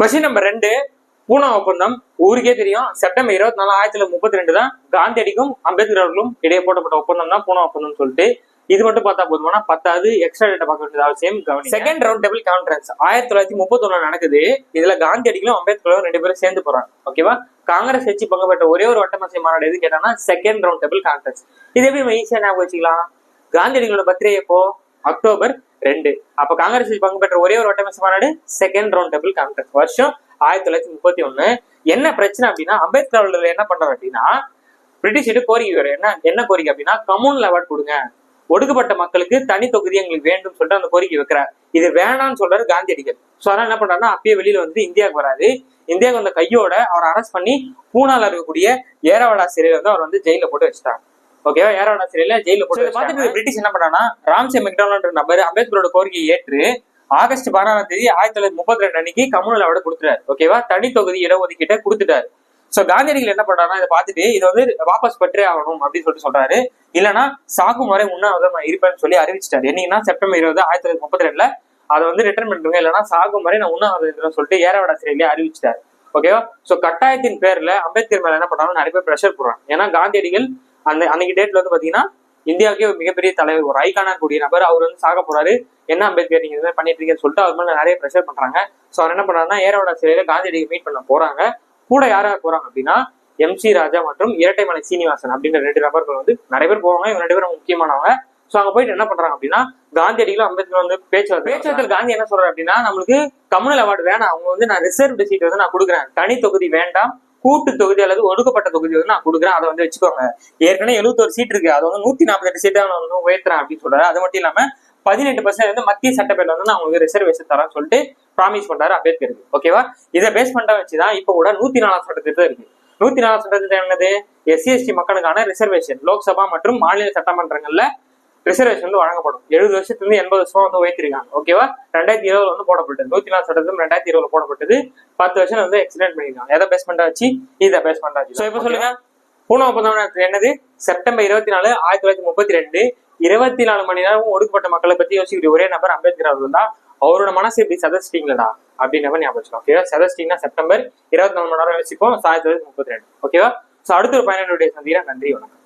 Question number ரெண்டு. பூனா ஒப்பந்தம் ஊருக்கே தெரியும். செப்டம்பர் இருபத்தி நாலு ஆயிரத்தி தொள்ளாயிரத்தி முப்பத்தி ரெண்டு தான் காந்தியடிக்கும் அம்பேத்கர் அவர்களும் இடையே போட்டப்பட்ட ஒப்பந்தம் தான் பூனா ஒப்பந்தம் சொல்லிட்டு. இது மட்டும் பார்த்தா போதுமானா பத்தாவது எக்ஸ்ட்ரா டேட்டா பார்க்க வேண்டியது அவசியம். கவனி செகண்ட் ரவுண்ட் டேபிள் கான்ஃபரன்ஸ் ஆயிரத்தி தொள்ளாயிரத்தி முப்பத்தி நடக்குது. இதுல காந்தியடிகளும் அம்பேத்கரும் ரெண்டு பேரும் சேர்ந்து போறாங்க. ஓகேவா காங்கிரஸ் கட்சி பங்கு பெற்ற ஒரே ஒரு வட்டமசை மாநாடு எது கேட்டாங்கன்னா செகண்ட் ரவுண்ட் டேபிள் கான்ஃபரன்ஸ் இது எப்படி ஈஸியா ஞாபகம் வச்சுக்கலாம்? காந்தியடிகளோட பர்த்டே எப்போ? அக்டோபர் ரெண்டு. அப்ப காங்கிரஸ் பங்கு பெற்ற ஒரே ஒரு வட்டமேச மாநாடு செகண்ட் ரவுண்ட் டேபிள் காங்கிரஸ். வருஷம் ஆயிரத்தி தொள்ளாயிரத்தி முப்பத்தி ஒண்ணு. என்ன பிரச்சனை அப்படின்னா அம்பேத்கர் அவர்கள் என்ன பண்றாரு அப்படின்னா பிரிட்டிஷ் கோரிக்கை வரும் என்ன என்ன கோரிக்கை அப்படின்னா கம்யூனல் அவார்ட் கொடுங்க. ஒடுக்கப்பட்ட மக்களுக்கு தனி தொகுதி எங்களுக்கு வேண்டும் சொல்லிட்டு அந்த கோரிக்கை வைக்கிறார். இது வேணாம்னு சொல்றாரு காந்தியடிகள் ஸோ அதனால என்ன பண்றாருன்னா அப்பயே வெளியில வந்து இந்தியாவுக்கு வராது இந்தியாவுக்கு வந்த கையோட அவரை அரெஸ்ட் பண்ணி பூனால இருக்கக்கூடிய ஏரவாடா சிறையில வந்து அவர் வந்து ஜெயில போட்டு வச்சுட்டாங்க ஓகேவா? ஏரவாடா சிறையில ஜெயில போட்டு பார்த்துட்டு பிரிட்டிஷ் என்ன பண்ணானா ராம்சே மெக்டானல்ன்ற நபர் அம்பேத்கரோட கோரிக்கையை ஏற்று ஆகஸ்ட் பதினாறாம் தேதி ஆயிரத்தி தொள்ளாயிரத்தி முப்பத்தி ரெண்டு அன்னைக்கு கம்யூனல் அவார்டு கொடுத்துட்டாரு. ஓகேவா? தனி தொகுதி இடஒதுக்கீட்டை கொடுத்துட்டாரு. சோ காந்தியடிகள் என்ன பண்றாருன்னா இதை பார்த்துட்டு இது வந்து வாபஸ் பெற்றே ஆகணும் அப்படின்னு சொல்லிட்டு சொல்றாரு. இல்லைன்னா சாகும் வரை உண்ணாவிரதம் நான் இருப்பேன்னு சொல்லி அறிவிச்சிட்டாரு. என்னைக்குன்னா செப்டம்பர் இருபது ஆயிரத்தி தொள்ளாயிரத்தி முப்பத்தி ரெண்டுல அதை வந்து ரிட்டர்ன் பண்ணிருங்க இல்லைன்னா சாகும் வரை நான் உண்ணாவிரதம் சொல்லிட்டு ஏரவாடா சிறையிலே அறிவிச்சிட்டாரு. ஓகேவா? சோ கட்டாயத்தின் பேர்ல அம்பேத்கர் மேல என்ன பண்றாங்க நிறைய பேர் ப்ரெஷர் போடுறாங்க. ஏன்னா காந்தியடிகள் அந்த அன்னைக்கு டேட்ல வந்து பாத்தீங்கன்னா இந்தியாவுக்கே ஒரு மிகப்பெரிய தலைவர் ஒரு ஐகானா கூடிய நபர் அவர் வந்து சாக போறாரு. என்ன அம்பேத்கர் நீங்க இந்த மாதிரி பண்ணிட்டு இருக்கீங்கன்னு சொல்லிட்டு அவர் மேல நிறைய ப்ரெஷர் பண்றாங்க. சோ அவர் என்ன பண்றாருன்னா ஏரோட சிலையில காந்தியடிகள் மீட் பண்ண போறாங்க. கூட யார் யார் போறாங்க அப்படின்னா எம் சி ராஜா மற்றும் இரட்டைமலை சீனிவாசன் அப்படின்ற ரெண்டு நபர்கள் வந்து நிறைய பேர் போவாங்க. இவங்க ரெண்டு பேரும் முக்கியமானவங்க. சோ அங்க போயிட்டு என்ன பண்றாங்க அப்படின்னா காந்தியடிகளும் அம்பேத்கர் வந்து பேச்சுவார்த்தை பேச்சுவார்த்தையில் காந்தி என்ன சொல்றாரு அப்படின்னா நம்மளுக்கு கம்யூனல் அவார்டு வேணாம். அவங்க வந்து நான் ரிசர்வ் சீட் வந்து நான் கொடுக்குறேன். தனி தொகுதி வேண்டாம். கூட்டு தொகுதி அல்லது ஒடுக்கப்பட்ட தொகுதி வந்து நான் கொடுக்குறேன். அதை வந்து வச்சுக்கோங்க. ஏற்கனவே எழுபத்தோரு சீட் இருக்கு. அது வந்து நூத்தி நாற்பத்தெட்டு சீட்டை நான் வந்து உயர்த்துறேன் அப்படின்னு சொல்றாரு. அது மட்டும் இல்லாம பதினெட்டு பர்சன்ட் வந்து மத்திய சட்டப்பேரில் வந்து நான் உங்களுக்கு ரிசர்வேஷன் தரேன் சொல்லிட்டு ப்ராமிஸ் பண்றாரு அம்பேத்கருக்கு ஓகேவா இதை பேஸ் பண்ண வச்சுதான் இப்போ கூட நூத்தி நாலாம் சட்டத்திட்டம் இருக்கு. நூத்தி நாலாம் சட்டத்திட்டம் என்னது? எஸ்சி எஸ்டி மக்களுக்கான ரிசர்வேஷன் லோக்சபா மற்றும் மாநில சட்டமன்றங்கள்ல ரிசர்வேஷன் வந்து வழங்கப்படும். எழுபது வருஷத்துல இருந்து எண்பது வருஷம் வந்து உயர்த்திருக்காங்க. ஓகேவா ரெண்டாயிரத்தி இருபதுல வந்து போடப்பட்டது. நூத்தி நாலு சட்டத்திலும் ரெண்டாயிரத்தி இருபதுல போடப்பட்டது. பத்து வருஷம் வந்து எக்ஸ்டெண்ட் பண்ணிருக்காங்க எதை பேஸ் பண்ணா வச்சு? இதை பேஸ் பண்ணா வச்சு. இப்போ சொல்லுங்க. பூனா ஒப்பந்தம் என்னது? செப்டம்பர் இருபத்தி நாலு ஆயிரத்தி தொள்ளாயிரத்தி முப்பத்தி ரெண்டு இருபத்தி நாலு மணி நேரம் ஒடுக்கப்பட்ட மக்களை பத்தி யோசிக்கிற ஒரே நபர் அம்பேத்கர் அவர்கள் தான். அவரோட மனசு இப்படி சதச்சிட்டீங்களா அப்படின்ற மாதிரி ஞாபகம் வச்சுக்கோங்க. ஓகேவா சதச்சிட்டீங்கன்னா செப்டம்பர் இருபத்தி நாலு மணி நேரம் யோசிப்போம். ஆயிரத்தி தொள்ளாயிரத்தி முப்பத்தி ரெண்டு ஓகேவா ஸோ அடுத்த ஒரு பயனுடைய சந்திக்கிறேன் நன்றி வணக்கம்.